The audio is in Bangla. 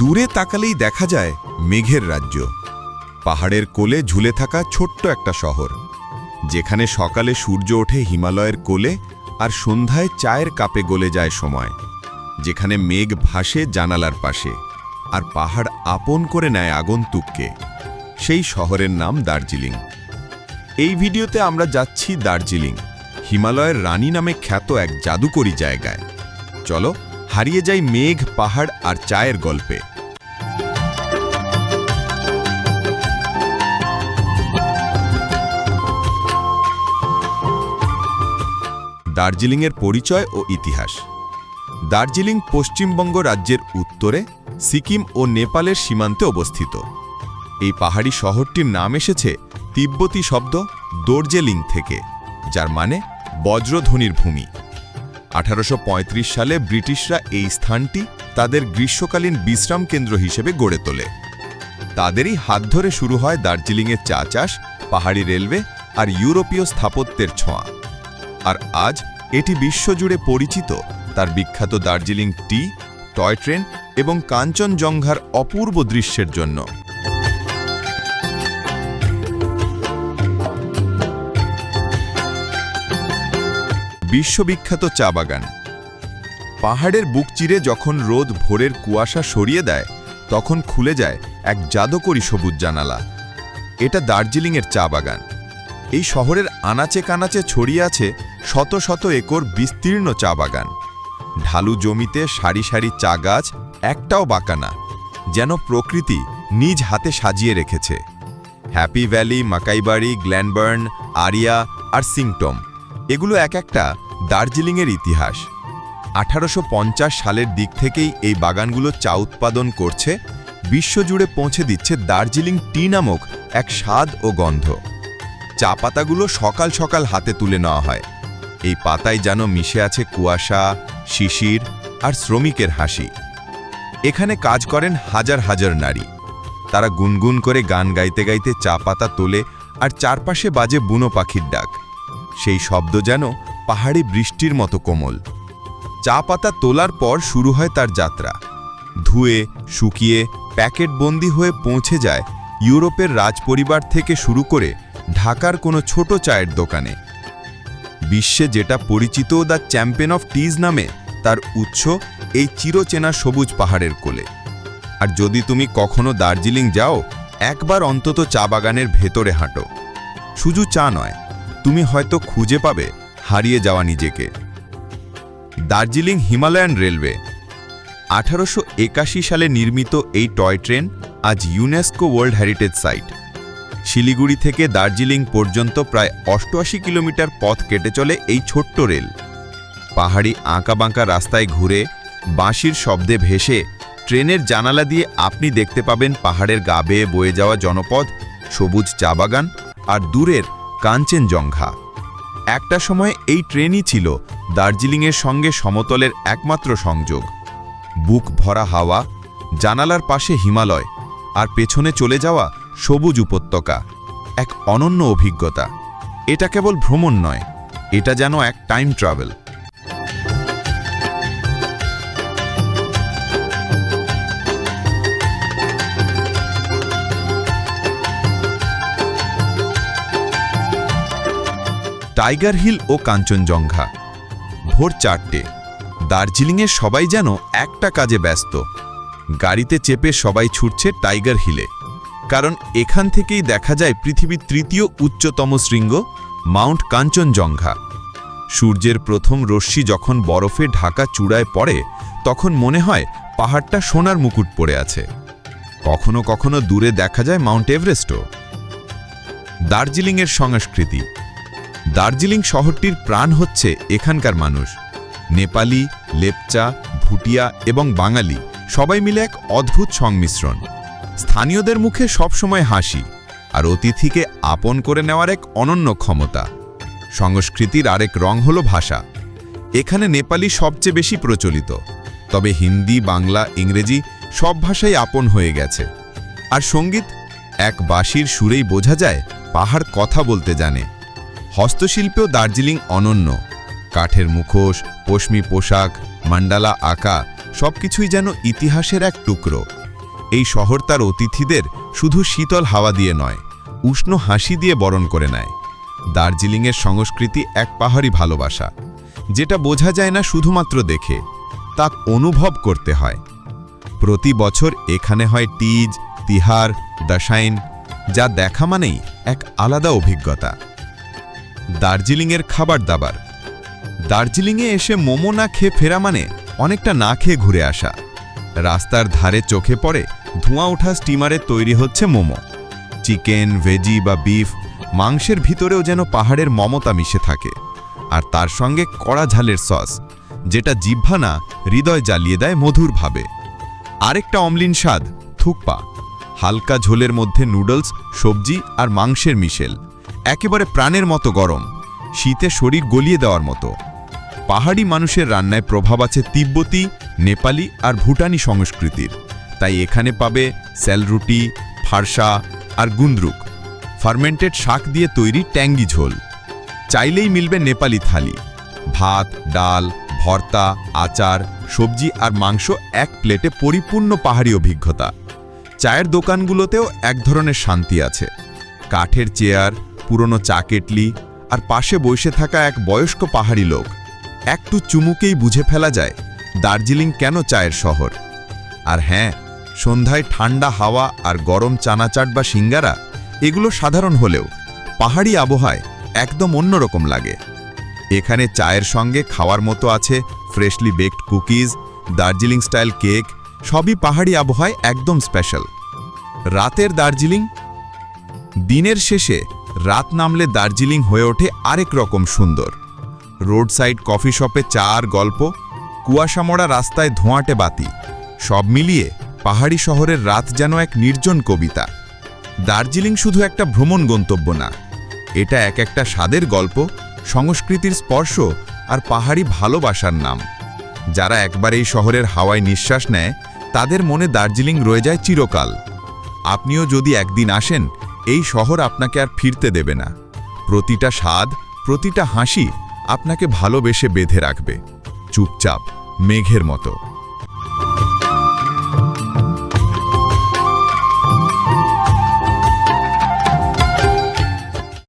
দূরে তাকালেই দেখা যায় মেঘের রাজ্য। পাহাড়ের কোলে ঝুলে থাকা ছোট্ট একটা শহর, যেখানে সকালে সূর্য ওঠে হিমালয়ের কোলে আর সন্ধ্যায় চায়ের কাপে গলে যায় সময়, যেখানে মেঘ ভাসে জানালার পাশে আর পাহাড় আপন করে নেয় আগন্তুককে। সেই শহরের নাম দার্জিলিং। এই ভিডিওতে আমরা যাচ্ছি দার্জিলিং, হিমালয়ের রানী নামে খ্যাত এক জাদুকরী জায়গায়। চলো হারিয়ে যাই মেঘ, পাহাড় আর চায়ের গল্পে। দার্জিলিংয়ের পরিচয় ও ইতিহাস। দার্জিলিং পশ্চিমবঙ্গ রাজ্যের উত্তরে, সিকিম ও নেপালের সীমান্তে অবস্থিত। এই পাহাড়ি শহরটির নাম এসেছে তিব্বতী শব্দ দর্জেলিং থেকে, যার মানে বজ্রধ্বনির ভূমি। আঠারোশো পঁয়ত্রিশ সালে ব্রিটিশরা এই স্থানটি তাদের গ্রীষ্মকালীন বিশ্রাম কেন্দ্র হিসেবে গড়ে তোলে। তাদেরই হাত ধরে শুরু হয় দার্জিলিংয়ের চা চাষ, পাহাড়ি রেলওয়ে আর ইউরোপীয় স্থাপত্যের ছোঁয়া। আর আজ এটি বিশ্বজুড়ে পরিচিত। তার বিখ্যাত দার্জিলিং টি, টয় ট্রেন এবং কাঞ্চনজঙ্ঘার অপূর্ব দৃশ্যের জন্য। বিশ্ববিখ্যাত চা বাগান। পাহাড়ের বুক চিরে যখন রোদ ভোরের কুয়াশা সরিয়ে দেয়, তখন খুলে যায় এক জাদুকরী সবুজ জানালা। এটা দার্জিলিংয়ের চা বাগান। এই শহরের আনাচে কানাচে ছড়িয়ে আছে শত শত একর বিস্তীর্ণ চা বাগান। ঢালু জমিতে সারি সারি চা গাছ, একটাও বাঁকানা, যেন প্রকৃতি নিজ হাতে সাজিয়ে রেখেছে। হ্যাপি ভ্যালি, মাকাইবাড়ি, গ্ল্যানবার্ন, আরিয়া আর সিংটম, এগুলো এক একটা দার্জিলিংয়ের ইতিহাস। আঠারোশো পঞ্চাশ সালের দিক থেকেই এই বাগানগুলো চা উৎপাদন করছে, বিশ্বজুড়ে পৌঁছে দিচ্ছে দার্জিলিং টি নামক এক স্বাদ ও গন্ধ। চা পাতাগুলো সকাল সকাল হাতে তুলে নেওয়া হয়। এই পাতায় যেন মিশে আছে কুয়াশা, শিশির আর শ্রমিকের হাসি। এখানে কাজ করেন হাজার হাজার নারী। তারা গুনগুন করে গান গাইতে গাইতে চা পাতা তোলে আর চারপাশে বাজে বুনো পাখির ডাক। সেই শব্দ যেন পাহাড়ি বৃষ্টির মতো কোমল। চা পাতা তোলার পর শুরু হয় তার যাত্রা। ধুয়ে, শুকিয়ে প্যাকেটবন্দি হয়ে পৌঁছে যায় ইউরোপের রাজপরিবার থেকে শুরু করে ঢাকার কোনো ছোট চায়ের দোকানে। বিশ্বে যেটা পরিচিত দ্য চ্যাম্পিয়ন অফ টিজ নামে, তার উৎস এই চিরচেনা সবুজ পাহাড়ের কোলে। আর যদি তুমি কখনো দার্জিলিং যাও, একবার অন্তত চা বাগানের ভেতরে হাঁটো। শুধু চা নয়, তুমি হয়তো খুঁজে পাবে হারিয়ে যাওয়া নিজেকে। Darjeeling Himalayan railway. আঠারোশো একাশি সালে নির্মিত এই টয় ট্রেন আজ UNESCO world heritage site. Siliguri থেকে দার্জিলিং পর্যন্ত প্রায় অষ্টআশি কিলোমিটার পথ কেটে চলে এই ছোট্ট রেল। পাহাড়ি আঁকাবাঁকা রাস্তায় ঘুরে, বাঁশির শব্দে ভেসে, ট্রেনের জানালা দিয়ে আপনি দেখতে পাবেন পাহাড়ের গা বেয়ে বয়ে যাওয়া জনপদ সবুজ চা বাগান আর দূরের কাঞ্চনজঙ্ঘা। একটা সময় এই ট্রেনই ছিল দার্জিলিংয়ের সঙ্গে সমতলের একমাত্র সংযোগ। বুক ভরা হাওয়া, জানালার পাশে হিমালয় আর পেছনে চলে যাওয়া সবুজ উপত্যকা, এক অনন্য অভিজ্ঞতা। এটা কেবল ভ্রমণ নয়, এটা যেন এক টাইম ট্রাভেল টাইগার হিল ও কাঞ্চনজঙ্ঘা ভোর চারটে। দার্জিলিংয়ে সবাই যেন একটা কাজে ব্যস্ত। গাড়িতে চেপে সবাই ছুটছে টাইগার হিলে কারণ এখান থেকেই দেখা যায় পৃথিবীর তৃতীয় উচ্চতম শৃঙ্গ, মাউন্ট কাঞ্চনজঙ্ঘা। সূর্যের প্রথম রশ্মি যখন বরফে ঢাকা চূড়ায় পড়ে, তখন মনে হয় পাহাড়টা সোনার মুকুট পড়ে আছে। কখনো কখনো দূরে দেখা যায় মাউন্ট এভারেস্টও। দার্জিলিংয়ের সংস্কৃতি। দার্জিলিং শহরটির প্রাণ হচ্ছে এখানকার মানুষ। নেপালি, লেপচা, ভুটিয়া এবং বাঙালি সবাই মিলে এক অদ্ভুত সংমিশ্রণ। স্থানীয়দের মুখে সবসময় হাসি আর অতিথিকে আপন করে নেওয়ার এক অনন্য ক্ষমতা। সংস্কৃতির আরেক রং হল ভাষা। এখানে নেপালি সবচেয়ে বেশি প্রচলিত, তবে হিন্দি, বাংলা, ইংরেজি সব ভাষাই আপন হয়ে গেছে। আর সংগীত, এক বাঁশির সুরেই বোঝা যায় পাহাড় কথা বলতে জানে। হস্তশিল্পেও দার্জিলিং অনন্য, কাঠের মুখোশ, পশমি পোশাক, মান্ডালা আঁকা সবকিছুই যেন ইতিহাসের এক টুকরো। এই শহর তার অতিথিদের শুধু শীতল হাওয়া দিয়ে নয়, উষ্ণ হাসি দিয়ে বরণ করে নেয়। দার্জিলিংয়ের সংস্কৃতি এক পাহাড়ি ভালোবাসা, যেটা বোঝা যায় না শুধুমাত্র দেখে তা অনুভব করতে হয়। প্রতি বছর এখানে হয় টিজ, তিহার, দশাইন, যা দেখা মানেই এক আলাদা অভিজ্ঞতা। দার্জিলিংয়ের খাবার দাবার, দার্জিলিংয়ে এসে মোমো না খেয়ে ফেরা মানে অনেকটা না খেয়ে ঘুরে আসা। রাস্তার ধারে চোখে পড়ে ধোঁয়া ওঠা স্টিমারে তৈরি হচ্ছে মোমো। চিকেন ভেজি বা বিফ মাংসের ভিতরেও যেন পাহাড়ের মমতা মিশে থাকে। আর তার সঙ্গে কড়া ঝালের সস যেটা জিহ্বা না হৃদয় জ্বালিয়ে দেয় মধুরভাবে। আরেকটা অমলিন স্বাদ, থুকপা। হালকা ঝোলের মধ্যে নুডলস, সবজি আর মাংসের মিশেল। একেবারে প্রাণের মতো গরম, শীতে শরীর গলিয়ে দেওয়ার মতো। পাহাড়ি মানুষের রান্নায় প্রভাব আছে তিব্বতী, নেপালি আর ভুটানি সংস্কৃতির। তাই এখানে পাবে স্যালরুটি ফারসা আর গুন্দ্রুক। ফার্মেন্টেড শাক দিয়ে তৈরি ট্যাঙ্গি ঝোল। চাইলেই মিলবে নেপালি থালি। ভাত, ডাল, ভর্তা, আচার, সবজি আর মাংস এক প্লেটে পরিপূর্ণ পাহাড়ি অভিজ্ঞতা। চায়ের দোকানগুলোতেও এক ধরনের শান্তি আছে। কাঠের চেয়ার, পুরনো চা কেটলি আর পাশে বসে থাকা এক বয়স্ক পাহাড়ি লোক। একটু চুমুকেই বুঝে ফেলা যায় দার্জিলিং কেন চায়ের শহর। আর হ্যাঁ সন্ধ্যায় ঠান্ডা হাওয়া আর গরম চানাচাট বা সিঙ্গারা, এগুলো সাধারণ হলেও পাহাড়ি আবহাওয়ায় একদম অন্যরকম লাগে। এখানে চায়ের সঙ্গে খাওয়ার মতো আছে freshly baked cookies Darjeeling style cake সবই পাহাড়ি আবহাওয়ায় একদম স্পেশাল রাতের দার্জিলিং? দিনের শেষে রাত নামলে দার্জিলিং হয়ে ওঠে আরেক রকম সুন্দর। রোড সাইড কফি শপে চা আর গল্প, কুয়াশামড়া রাস্তায় ধোঁয়াটে বাতি, সব মিলিয়ে পাহাড়ি শহরের রাত যেন এক নির্জন কবিতা। দার্জিলিং শুধু একটা ভ্রমণ গন্তব্য না, এটা এক একটা স্বাদের গল্প, সংস্কৃতির স্পর্শ আর পাহাড়ি ভালোবাসার নাম। যারা একবার এই শহরের হাওয়ায় নিঃশ্বাস নেয়, তাদের মনে দার্জিলিং রয়ে যায় চিরকাল। আপনিও যদি একদিন আসেন, এই শহর আপনাকে আর ফিরতে দেবে না। প্রতিটা স্বাদ, প্রতিটা হাসি আপনাকে ভালোবেসে বেঁধে রাখবে। চুপচাপ, মেঘের মতো।